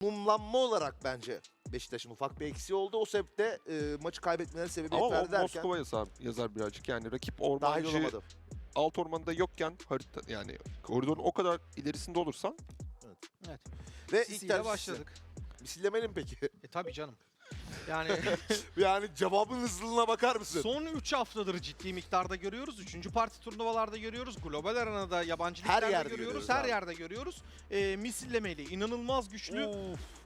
Mumlanma olarak bence Beşiktaş'ın ufak bir eksiği oldu. O sebeple e, maçı kaybetmeleri sebebiyet Ama o verdi derken Moskova yazar, yazar birazcık. Yani rakip dahil ormancı olamadı. alt ormanda yokken harita yani koridorun o kadar ilerisinde olursan Evet. Ve ilk Sisi'yle tercih başladık. Misillemeli mi peki? E tabii canım. Yani yani cevabın hızlılığına bakar mısın? son 3 haftadır ciddi miktarda görüyoruz. 3üncü parti turnuvalarda görüyoruz. Global arenada yabancı Her liglerde yerde görüyoruz. görüyoruz Her abi. yerde görüyoruz. E, misillemeli inanılmaz güçlü.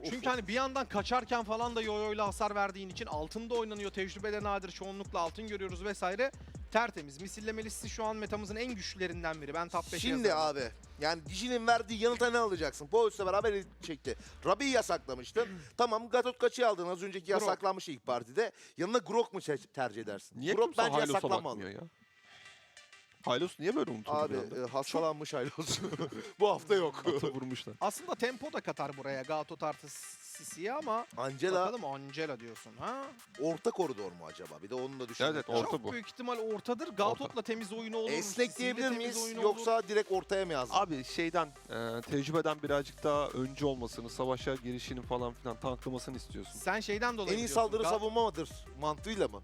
Çünkü of. hani bir yandan kaçarken falan da yoyoyla hasar verdiğin için altında oynanıyor. Tecrübede nadir çoğunlukla altın görüyoruz vesaire. Tertemiz. Misillemelisi şu an metamızın en güçlülerinden biri. Ben top 5'e Şimdi abi yani Diji'nin verdiği yanıta ne alacaksın? Polis'le beraber el çekti. Rabi'yi yasaklamıştın. tamam Gatot kaçı aldın az önceki yasaklanmış ilk partide. Yanına Grok mu tercih edersin? niye Grok kimse bence Hylos'a yasaklanmalı. ya? Hylos niye böyle unutuldu Abi bir anda? e, hastalanmış Aylos. Bu hafta yok. Ata vurmuşlar. Aslında tempo da katar buraya Gatot artı Sisi'ye ama Angela bakalım Angela diyorsun ha. orta koridor mu acaba? Bir de onu da düşünmek Evet, orta Çok bu. büyük ihtimal ortadır. Gatot'la temiz oyunu olur. Esnek Sisi'yle diyebilir temiz miyiz oyunu yoksa olur. direkt ortaya mı yazdın? Abi şeyden e, tecrübeden birazcık daha önce olmasını, savaşa girişini falan filan tanklamasını istiyorsun. Sen şeyden dolayı en iyi diyorsun, saldırı Ga- savunma mıdır? Mantığıyla mı?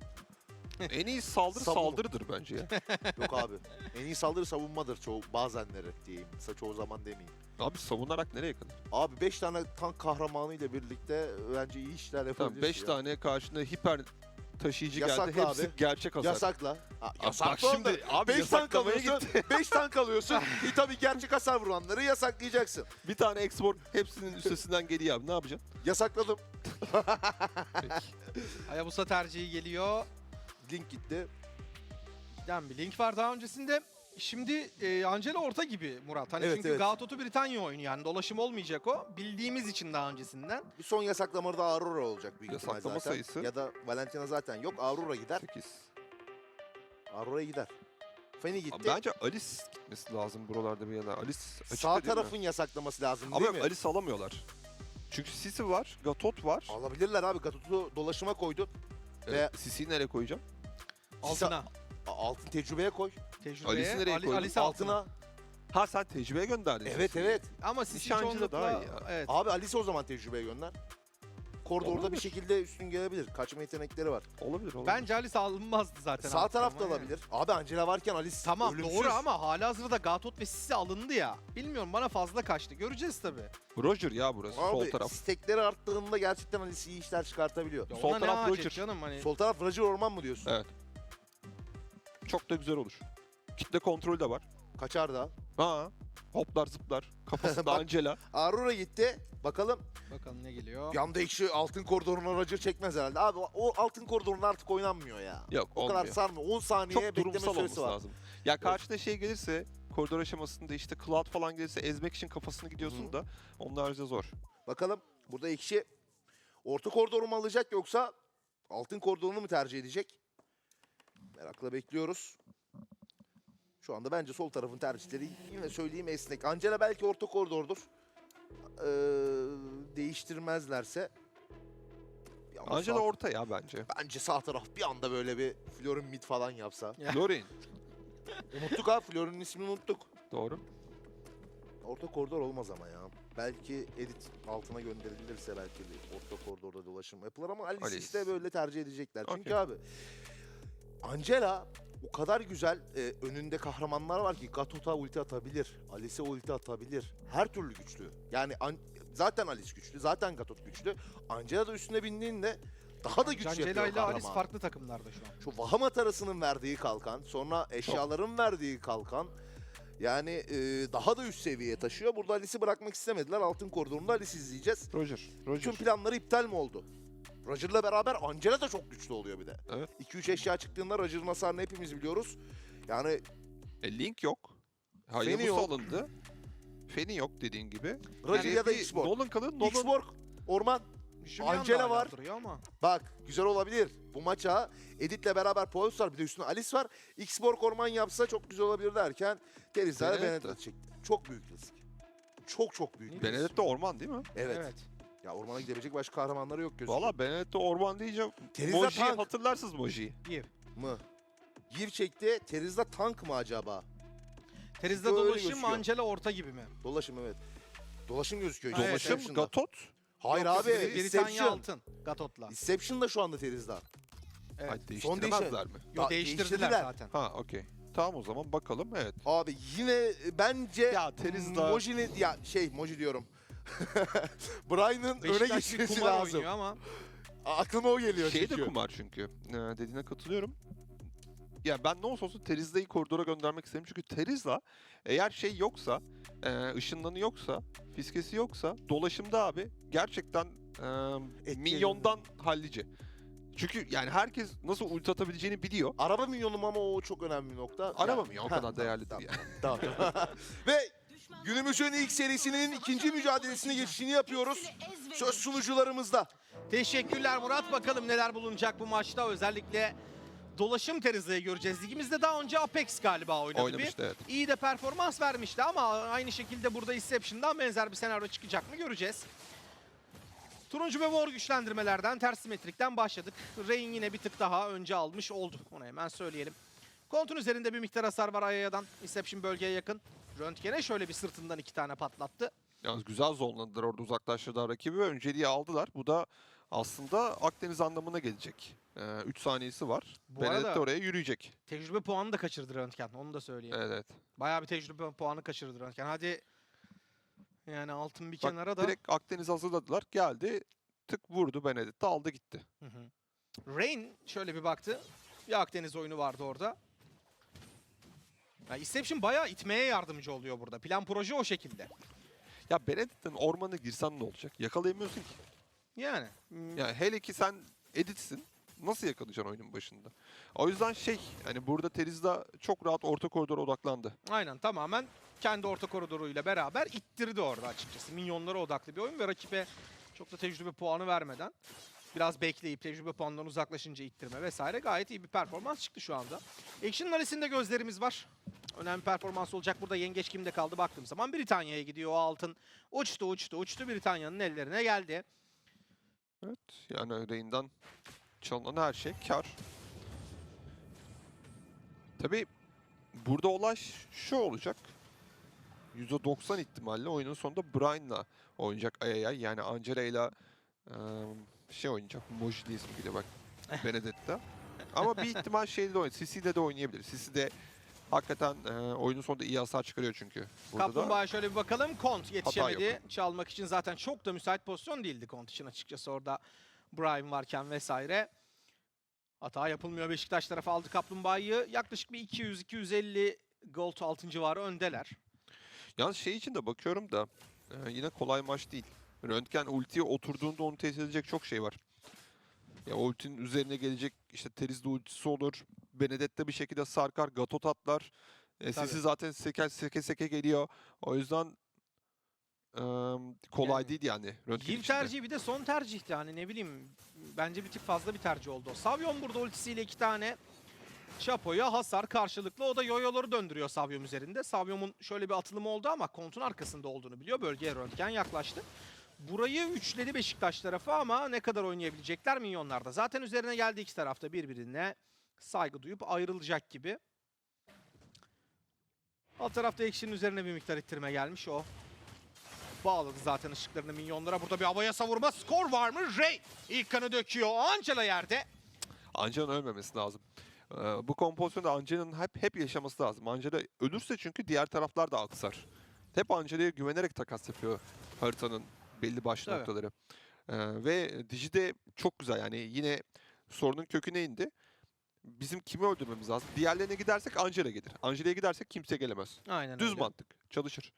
En iyi saldırı Savunma. saldırıdır bence ya. Yok abi. En iyi saldırı savunmadır çoğu bazenleri diyeyim. Sa- Çoğu zaman demeyeyim. Abi savunarak nereye kadar? Abi 5 tane tank kahramanı ile birlikte bence iyi işler Tamam yapabilirsin. 5 ya. tane karşında hiper taşıyıcı Yasakla geldi. Hepsi abi. gerçek hasar. Yasakla. Ha, Abi yasakla bak şimdi abi 5 tank alıyorsun. 5 tank alıyorsun. e tabii gerçek hasar vuranları yasaklayacaksın. Bir tane export hepsinin üstesinden geliyor abi. Ne yapacaksın? Yasakladım. Peki. Hayabusa tercihi geliyor. Link gitti. Giden bir link var daha öncesinde. Şimdi e, Angela orta gibi Murat. Hani Evet, çünkü evet. Gatot'u Britanya oyunu yani dolaşım olmayacak o. Bildiğimiz için daha öncesinden. Bir son yasaklamada da Aurora olacak büyük ihtimal Yasaklama zaten. sayısı. Ya da Valentina zaten yok. Aurora gider. 8. Aurora gider. Feni gitti. Abi bence Alice gitmesi lazım buralarda bir yana. Alice açıkta Sağ değil mi? tarafın yasaklaması lazım Ama değil mi? Alice alamıyorlar. Çünkü Sisi var, Gatot var. Alabilirler abi. Gatut'u dolaşıma koydun. Ee, Ve- Sisi'yi nereye koyacağım? Altına. A- Altın tecrübeye koy. Tecrübeye. Alice'i nereye Ali, koydun? Altına. Altına. Ha sen tecrübeye gönderdin. Evet evet. Ama Sisi Nişancı da çoğunlukla... daha iyi ya. Evet. Abi Alice o zaman tecrübeye gönder. Koridorda bir Olabilir. şekilde üstün gelebilir. Kaçma yetenekleri var. Olabilir olabilir. Bence Alice alınmazdı zaten. Sağ artık tarafta ama yani. olabilir. Abi Angela varken Alice Tamam ölümsüz. doğru ama hala hazırda Gatot ve Sisi alındı ya. Bilmiyorum bana fazla kaçtı. Göreceğiz tabii. Roger ya burası sol Abi taraf. stekleri arttığında gerçekten Alice iyi işler çıkartabiliyor. Ya Sol ona ne taraf acil Roger. canım hani. Sol taraf Roger Orman mı diyorsun? Evet. Çok da güzel olur. Kitle kontrolü de var. Kaçar da. Ha. Hoplar zıplar. Kafasında Bak. Angela. Aurora gitti. Bakalım Bakalım ne geliyor. yanda ekşi altın koridoruna Roger çekmez herhalde. Abi o altın koridorun artık oynanmıyor ya. Yok O olmuyor. kadar sarmıyor. 10 saniye Çok bekleme durumsal süresi olması var. lazım. Ya karşına şey gelirse koridor aşamasında işte Cloud falan gelirse ezmek için kafasını gidiyorsun Hı. da onlarca zor. Bakalım burada ekşi orta koridoru mu alacak yoksa altın koridorunu mu tercih edecek? Merakla bekliyoruz. Şu anda bence sol tarafın tercihleri yine söyleyeyim esnek. Angela belki orta koridordur. Ee, değiştirmezlerse. Anda Angela sağ- orta ya bence. Bence sağ taraf bir anda böyle bir Florin mid falan yapsa. Ya. Florin. unuttuk ha Florin'in ismini unuttuk. Doğru. Orta koridor olmaz ama ya. Belki edit altına gönderilirse belki bir orta koridorda dolaşım yapılır ama Alice Alice. işte böyle tercih edecekler. Çünkü Okey. abi Angela o kadar güzel e, önünde kahramanlar var ki Gatot'a ulti atabilir, Alice'e ulti atabilir. Her türlü güçlü. Yani an- zaten Alice güçlü, zaten Gatot güçlü. Angela da üstüne bindiğinde daha da güçlü Angela yapıyor ile Alice kahramanı. farklı takımlarda şu an. Şu Vahamat arasının verdiği kalkan, sonra eşyaların verdiği kalkan. Yani e, daha da üst seviyeye taşıyor. Burada Alice'i bırakmak istemediler. Altın koridorunda Alice izleyeceğiz. Roger. Tüm Roger. planları iptal mi oldu? Roger'la beraber Angela da çok güçlü oluyor bir de. Evet. 2-3 eşya çıktığında Roger'ın hasarını hepimiz biliyoruz. Yani E, Link yok. Feni Hayabusa yok. alındı. Feni yok dediğin gibi. Roger Yani ya da X-Borg. Nolan kalın. Nolan X-Borg, Orman. Da Angela var. ama. Bak güzel olabilir. Bu maça Edit'le beraber Paulus var. Bir de üstüne Alice var. X-Borg Orman yapsa çok güzel olabilir derken Teriza'ya Benedetta. Benedetta çekti. Çok büyük risk. Çok çok büyük risk. Benedetta orman değil mi? Evet. Evet. Ya ormana gidebilecek başka kahramanları yok gözüküyor. Valla Benedetta orman deyince Teriza Moji'yi tank hatırlarsınız Moji'yi. Bir. mı? Gir çekti. Terizla tank mı acaba? Teriz'de Böyle dolaşım gözüküyor. Angela orta gibi mi? Dolaşım evet. Dolaşım gözüküyor. Evet, Dolaşım dışında. Gatot Hayır Yok, abi. Bri- Britanya Inception. altın. Gatot'la. Inception da şu anda Teriz'de. Evet. Ay, Son değiştiremezler mi? Yo, değiştirdiler, değiştirdiler. zaten. Ha okey. Tamam o zaman bakalım evet. Abi yine bence Ya Teriz'de Moji'nin ya şey Moji diyorum. Brian'ın öne Beşiktaş bir geçmesi kumar lazım. oynuyor ama Aklıma o geliyor şey de çünkü. kumar çünkü. Ee, dediğine katılıyorum. Ya ben ne olsa olsun Terizla'yı koridora göndermek isterim. Çünkü Terizla eğer şey yoksa, e, ışınlanı yoksa, fiskesi yoksa dolaşımda abi gerçekten e, milyondan hallice. Çünkü yani herkes nasıl ulti atabileceğini biliyor. Araba milyonum ama o çok önemli bir nokta. Araba mı ya? O Ha, kadar değerli değil yani. Tamam. Ve günümüzün ilk serisinin ikinci mücadelesini geçişini yapıyoruz. Söz sunucularımızda. Teşekkürler Murat. Bakalım neler bulunacak bu maçta. Özellikle dolaşım Teriza'yı göreceğiz. Ligimizde daha önce Apex galiba oynadı Oynamıştı evet. İyi de performans vermişti ama aynı şekilde burada Inception'dan benzer bir senaryo çıkacak mı göreceğiz. Turuncu ve mor güçlendirmelerden, ters simetrikten başladık. Rain yine bir tık daha önce almış oldu. Onu hemen söyleyelim. Kontun üzerinde bir miktar hasar var Ayaya'dan. Inception bölgeye yakın. Röntgen'e şöyle bir sırtından iki tane patlattı. Yalnız güzel zonladılar orada uzaklaştırdılar rakibi ve önceliği aldılar. Bu da aslında Akdeniz anlamına gelecek. 3 saniyesi var. Bu Benedetta arada- oraya yürüyecek. Tecrübe puanı da kaçırdı Röntgen. Onu da söyleyeyim. Evet. Bayağı bir tecrübe puanı kaçırdı Röntgen. Hadi yani altın bir Bak, kenara da. Direkt Akdeniz hazırladılar. Geldi tık vurdu Benedetta aldı gitti. Hı hı. Rain şöyle bir baktı. Bir Akdeniz oyunu vardı orada. Ya Inception bayağı itmeye yardımcı oluyor burada. Plan proje o şekilde. Ya Benedetta'nın ormana girsen ne olacak? Yakalayamıyorsun ki. Yani. hmm, Yani hele ki sen editsin. Nasıl yakalayacaksın oyunun başında? O yüzden şey yani burada Terizda çok rahat orta koridora odaklandı. Aynen tamamen kendi orta koridoruyla beraber ittirdi orada açıkçası. Minyonlara odaklı bir oyun ve rakibe çok da tecrübe puanı vermeden biraz bekleyip tecrübe puanından uzaklaşınca ittirme vesaire gayet iyi bir performans çıktı şu anda. Action Alice'in de gözlerimiz var. Önemli performans olacak. Burada yengeç kimde kaldı baktığım zaman Britanya'ya gidiyor o altın. Uçtu uçtu uçtu Britanya'nın ellerine geldi. Evet yani Rey'nden çalınan her şey kar. Tabi burada olay şu olacak. %90 ihtimalle oyunun sonunda Brian'la oynayacak Ayaya. Yani Angela ile şey oynayacak. Mojli ismi bile bak. Benedetta. Ama bir ihtimal şeyle de oynayabilir. Sisi'de de oynayabilir. Sisi de hakikaten e, oyunun sonunda iyi hasar çıkarıyor çünkü. Burada da Kaplumbağa'ya şöyle bir bakalım. Kont yetişemedi. Çalmak için zaten çok da müsait pozisyon değildi Kont için açıkçası orada Brian varken vesaire. Hata yapılmıyor Beşiktaş tarafı aldı Kaplumbağa'yı. Yaklaşık bir 200-250 gold altın civarı öndeler. Yalnız şey için de bakıyorum da e, yine kolay maç değil. Röntgen ultiye oturduğunda onu tesis edecek çok şey var. Ya ultinin üzerine gelecek işte Teriz'de ultisi olur. Benedetta bir şekilde sarkar, Gatot atlar. E, sesi zaten seke seke seke geliyor. O yüzden e, kolay Yani değil yani Röntgen İlk için de. tercihi bir de son tercihti hani ne bileyim. Bence bir tık fazla bir tercih oldu. Savyon burada ultisiyle iki tane Chapo'ya hasar karşılıklı. O da yoyoları döndürüyor Savyom üzerinde. Savyom'un şöyle bir atılımı oldu ama kontun arkasında olduğunu biliyor. Bölgeye röntgen yaklaştı. Burayı üçledi Beşiktaş tarafı ama ne kadar oynayabilecekler milyonlarda. Zaten üzerine geldi iki tarafta birbirine saygı duyup ayrılacak gibi. Alt tarafta Ekşi'nin üzerine bir miktar ittirme gelmiş o. Bağladı zaten ışıklarını minyonlara. Burada bir havaya savurma. Skor var mı? Ray ilk kanı döküyor. Angela yerde. Angela'nın ölmemesi lazım. Ee, bu kompozisyonda Angela'nın hep hep yaşaması lazım. Angela ölürse çünkü diğer taraflar da aksar. Hep Angela'ya güvenerek takas yapıyor haritanın belli başlı Tabii. noktaları. Ee, ve Digi de çok güzel yani yine sorunun köküne indi. Bizim kimi öldürmemiz lazım? Diğerlerine gidersek Angela gelir. Angela'ya gidersek kimse gelemez. Aynen Düz öyle. mantık. Çalışır.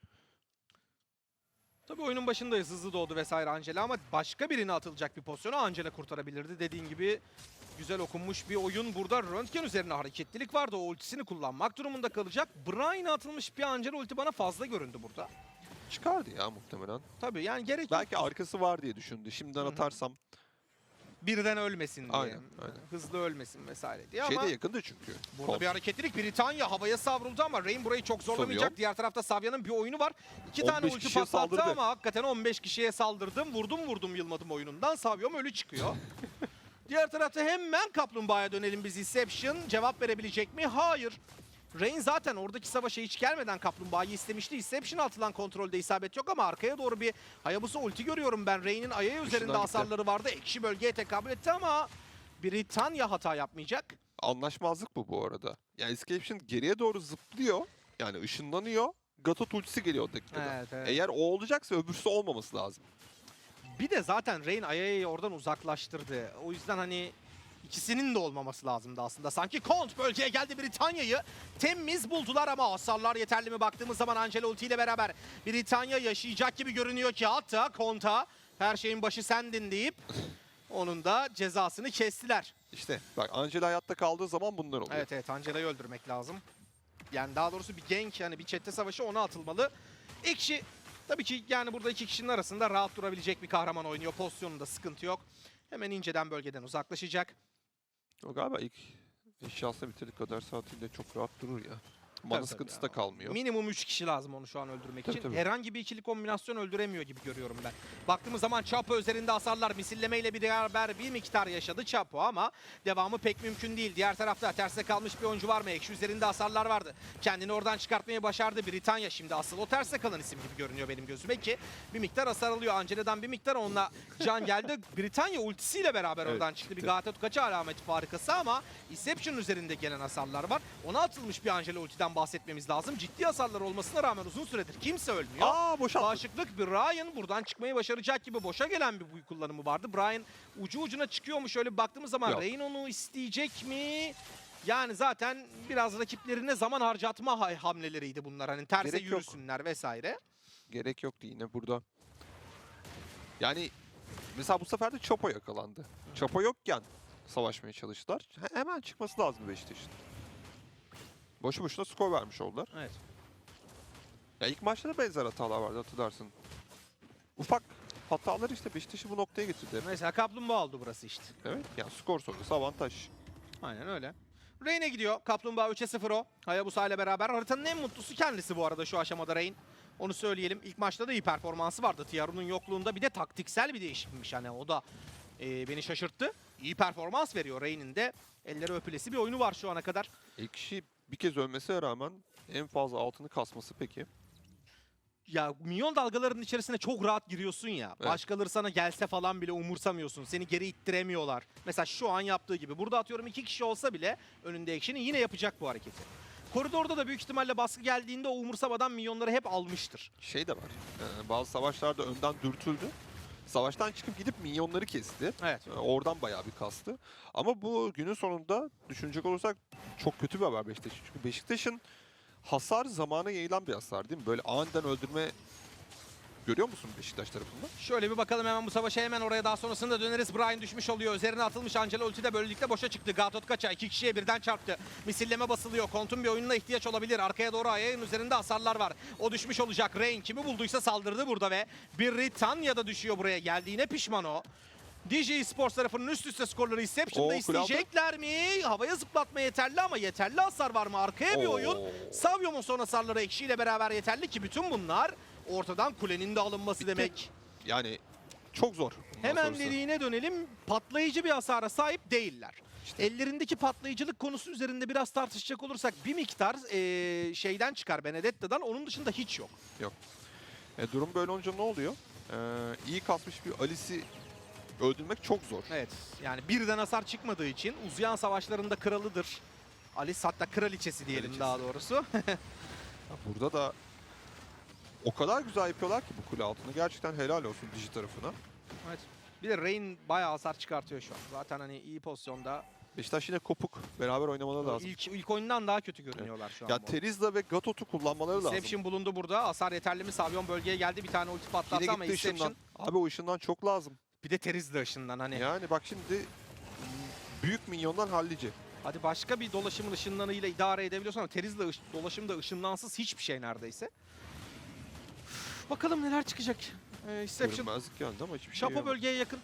Tabii oyunun başındayız. Hızlı doğdu vesaire Angela ama başka birine atılacak bir pozisyonu Angela kurtarabilirdi. Dediğin gibi güzel okunmuş bir oyun. Burada röntgen üzerine hareketlilik vardı. O ultisini kullanmak durumunda kalacak. Brian'a atılmış bir Angela ulti bana fazla göründü burada. Çıkardı ya muhtemelen. Tabii yani gerek yok. Belki arkası var diye düşündü. Şimdiden Hı hı. atarsam birden ölmesin diye. Aynen, aynen. Hızlı ölmesin vesaire diye şey ama de yakındı çünkü. burada Kont. bir hareketlilik. Britanya havaya savruldu ama Rain burayı çok zorlamayacak. Savyon. Diğer tarafta Savya'nın bir oyunu var. İki 15 tane ulti patlattı ama hakikaten 15 kişiye saldırdım. Vurdum vurdum yılmadım oyunundan. Savyom ölü çıkıyor. Diğer tarafta hemen Kaplumbağa'ya dönelim biz Inception. Cevap verebilecek mi? Hayır. Rain zaten oradaki savaşa hiç gelmeden Kaplumbağa'yı istemişti. Inception'a atılan kontrolde isabet yok ama arkaya doğru bir Hayabusa ulti görüyorum ben. Rain'in ayağı üzerinde gitti. hasarları vardı. Ekşi bölgeye tekabül etti ama Britanya hata yapmayacak. Anlaşmazlık bu bu arada. Yani Escaption geriye doğru zıplıyor. Yani ışınlanıyor. Gatot ultisi geliyor dakikada. Evet, evet. Eğer o olacaksa öbürsü olmaması lazım. Bir de zaten Rain Ayaya'yı oradan uzaklaştırdı. O yüzden hani ikisinin de olmaması lazımdı aslında. Sanki Kont bölgeye geldi Britanya'yı temiz buldular ama hasarlar yeterli mi baktığımız zaman Angela ulti ile beraber Britanya yaşayacak gibi görünüyor ki hatta Kont'a her şeyin başı sendin deyip onun da cezasını kestiler. İşte bak Angela hayatta kaldığı zaman bunlar oluyor. Evet evet Angela'yı öldürmek lazım. Yani daha doğrusu bir gank yani bir çete savaşı ona atılmalı. Ekşi tabii ki yani burada iki kişinin arasında rahat durabilecek bir kahraman oynuyor. Pozisyonunda sıkıntı yok. Hemen inceden bölgeden uzaklaşacak. O galiba ilk eşyasını bitirdik kadar saatiyle çok rahat durur ya. Mana tabii sıkıntısı ya. da kalmıyor. Minimum 3 kişi lazım onu şu an öldürmek Tabii, için. tabii. Herhangi bir ikili kombinasyon öldüremiyor gibi görüyorum ben. Baktığımız zaman Chapo üzerinde hasarlar misillemeyle bir beraber bir miktar yaşadı Chapo ama devamı pek mümkün değil. Diğer tarafta terste kalmış bir oyuncu var mı? Ekşi üzerinde hasarlar vardı. Kendini oradan çıkartmayı başardı. Britanya şimdi asıl o terste kalan isim gibi görünüyor benim gözüme ki bir miktar hasar alıyor. Angela'dan bir miktar onunla can geldi. Britanya ultisiyle beraber Evet, oradan çıktı. Bir çıktı. Galatasaray kaç alameti farikası ama Inception üzerinde gelen hasarlar var. Ona atılmış bir Angela ultiden bahsetmemiz lazım. Ciddi hasarlar olmasına rağmen uzun süredir kimse ölmüyor. Aa boşalttı. Bağışıklık bir Ryan buradan çıkmayı başaracak gibi boşa gelen bir buy kullanımı vardı. Brian ucu ucuna çıkıyor mu şöyle baktığımız zaman Yok. Rain onu isteyecek mi? Yani zaten biraz rakiplerine zaman harcatma hamleleriydi bunlar. Hani terse Gerek yok. yürüsünler vesaire. Gerek yoktu yine burada. Yani mesela bu sefer de Chapo yakalandı. Chapo yokken savaşmaya çalıştılar. He- hemen çıkması lazım Beşiktaş'ın. Boşu boşuna skor vermiş oldular. Evet. Ya ilk maçta da benzer hatalar vardı hatırlarsın. Ufak hatalar işte Beşiktaş'ı bu noktaya getirdi. Mesela kaplumbağa oldu burası işte. Evet yani skor sonrası avantaj. Aynen öyle. Rain'e gidiyor. Kaplumbağa 3'e 0 o. Hayabusa ile beraber. Haritanın en mutlusu kendisi bu arada şu aşamada Rain. Onu söyleyelim. İlk maçta da iyi performansı vardı. Tiaru'nun yokluğunda bir de taktiksel bir değişikmiş. Yani o da e, beni şaşırttı. İyi performans veriyor Rain'in de. Elleri öpülesi bir oyunu var şu ana kadar. İlk kişi bir kez ölmesine rağmen en fazla altını kasması peki. Ya milyon dalgaların içerisine çok rahat giriyorsun ya. Evet. Başkaları sana gelse falan bile umursamıyorsun. Seni geri ittiremiyorlar. Mesela şu an yaptığı gibi. Burada atıyorum iki kişi olsa bile önünde Ekşi'nin yine yapacak bu hareketi. Koridorda da büyük ihtimalle baskı geldiğinde o umursamadan milyonları hep almıştır. Şey de var. e, bazı savaşlarda önden dürtüldü. Savaştan çıkıp gidip minyonları kesti. Evet. E, Oradan bayağı bir kastı. Ama bu günün sonunda düşünecek olursak çok kötü bir haber Beşiktaş. Çünkü Beşiktaş'ın hasar zamana yayılan bir hasar değil mi? Böyle aniden öldürme görüyor musun Beşiktaş tarafından? Şöyle bir bakalım hemen bu savaşa hemen oraya daha sonrasında döneriz. Brian düşmüş oluyor. Üzerine atılmış Angela ulti de böylelikle boşa çıktı. Gatot kaça iki kişiye birden çarptı. Misilleme basılıyor. Kont'un bir oyununa ihtiyaç olabilir. Arkaya doğru ayağın üzerinde hasarlar var. O düşmüş olacak. Rain kimi bulduysa saldırdı burada ve Britanya da düşüyor buraya. Geldiğine pişman o. DJ Sports tarafının üst üste skorları Inception'da Oo, isteyecekler mi? Havaya zıplatma yeterli ama yeterli hasar var mı? Arkaya bir Oo. oyun. Savyom'un son hasarları ekşiyle beraber yeterli ki bütün bunlar ortadan kulenin de alınması Bitti. demek. Yani çok zor. bundan Hemen sonrası. dediğine dönelim. Patlayıcı bir hasara sahip değiller. Ellerindeki patlayıcılık konusu üzerinde biraz tartışacak olursak bir miktar eee, şeyden çıkar Benedetta'dan. Onun dışında hiç yok. E, durum böyle olunca ne oluyor? E, iyi kasmış bir Alice'i öldürmek çok zor. Evet. Yani birden hasar çıkmadığı için uzayan savaşlarında kralıdır. Alice hatta kraliçesi diyelim Kraliçesi. daha doğrusu. Burada da o kadar güzel yapıyorlar ki bu kule altını. Gerçekten helal olsun Digi tarafına. evet. Bir de Rain bayağı hasar çıkartıyor şu an. Zaten hani iyi pozisyonda. Beşiktaş yine kopuk. Beraber oynamaları lazım. İlk, ilk oyundan daha kötü görünüyorlar şu an. Ya bu. Terizla ve Gatot'u kullanmaları lazım. Inception bulundu burada. Hasar yeterli mi? Savyon bölgeye geldi. Bir tane ulti patlattı ama Inception. ışından. Abi o ışından çok lazım. Bir de Teriz de ışından hani. Yani bak şimdi büyük minyondan hallici. Hadi başka bir dolaşımın ışınlanıyla idare edebiliyorsun ama Teriz'le dolaşım da ışınlansız hiçbir şey neredeyse. Bakalım neler çıkacak. Ee, Inception Görünmezlik geldi ama hiçbir şey Şapo yok. bölgeye yakın.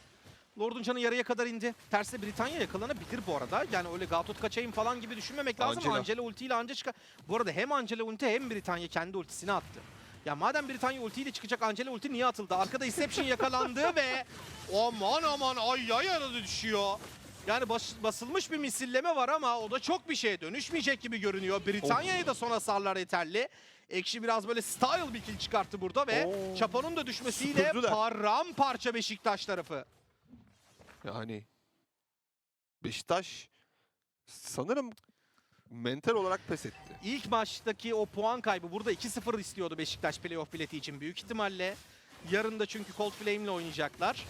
Lord'un canı yarıya kadar indi. Tersi Britanya yakalanabilir bu arada. Yani öyle Gatot kaçayım falan gibi düşünmemek lazım. Angela. Angela, ultiyle anca çıkar. Bu arada hem Angela ulti hem Britanya kendi ultisini attı. Ya madem Britanya ultiyle çıkacak Angela ulti niye atıldı? Arkada Inception yakalandı ve aman aman ay ay arada düşüyor. Yani bas- basılmış bir misilleme var ama o da çok bir şeye dönüşmeyecek gibi görünüyor. Britanya'ya da son hasarlar yeterli. Ekşi biraz böyle style bir kill çıkarttı burada ve Oo. Çapo'nun da düşmesiyle Süpürdüler. paramparça Beşiktaş tarafı. Yani Beşiktaş sanırım mental olarak pes etti. İlk maçtaki o puan kaybı burada 2-0 istiyordu Beşiktaş playoff bileti için büyük ihtimalle. Yarın da çünkü Cold Flame'le oynayacaklar.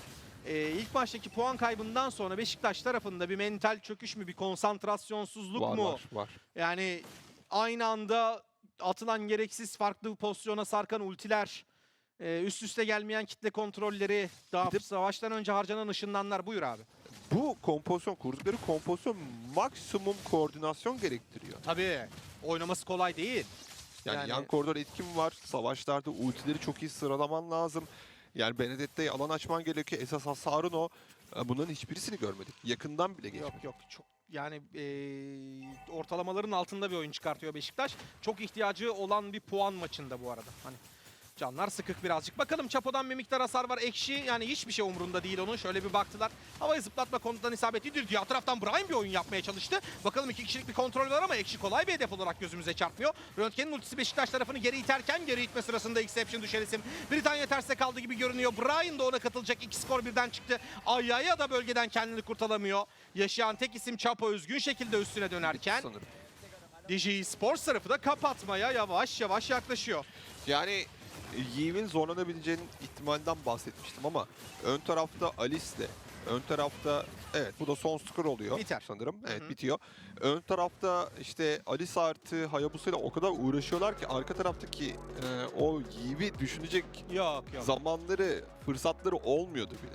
Ee, ilk maçtaki puan kaybından sonra Beşiktaş tarafında bir mental çöküş mü, bir konsantrasyonsuzluk var, mu? var var. Yani aynı anda atılan gereksiz farklı pozisyona sarkan ultiler, e, üst üste gelmeyen kitle kontrolleri, daha savaştan önce harcanan ışınlanlar buyur abi. Bu kompozisyon, kurdukları kompozisyon maksimum koordinasyon gerektiriyor. Tabii oynaması kolay değil. Yani, Yani- yan koridor etkin var. Savaşlarda ultileri çok iyi sıralaman lazım. Yani Benedetta'ya alan açman gerekiyor. Esas hasarın o. E, Bunların hiçbirisini görmedik. Yakından bile geçmedik. Yok yok çok yani eee, ortalamaların altında bir oyun çıkartıyor Beşiktaş. Çok ihtiyacı olan bir puan maçında bu arada. Hani canlar sıkık birazcık. Bakalım Çapo'dan bir miktar hasar var. Ekşi yani hiçbir şey umurunda değil onun. Şöyle bir baktılar. Havayı zıplatma konudan isabetli değil. Diğer taraftan Brian bir oyun yapmaya çalıştı. Bakalım iki kişilik bir kontrol var ama Ekşi kolay bir hedef olarak gözümüze çarpmıyor. Röntgen'in ultisi Beşiktaş tarafını geri iterken geri itme sırasında Exception düşen isim. Britanya terste kaldı gibi görünüyor. Brian da ona katılacak. İki skor birden çıktı. Ayaya da bölgeden kendini kurtaramıyor. Yaşayan tek isim Çapo üzgün şekilde üstüne dönerken Sanırım. DJ Sports tarafı da kapatmaya yavaş yavaş yaklaşıyor. Yani Yiğit'in zorlanabileceğinin ihtimalinden bahsetmiştim ama ön tarafta Alice'le ön tarafta evet bu da son skor oluyor Biter. sanırım. Evet hı. bitiyor. Ön tarafta işte Alice artı Hayabusa ile o kadar uğraşıyorlar ki arka taraftaki e, o Yiğit'i düşünecek Yok yok. zamanları, fırsatları olmuyordu bile.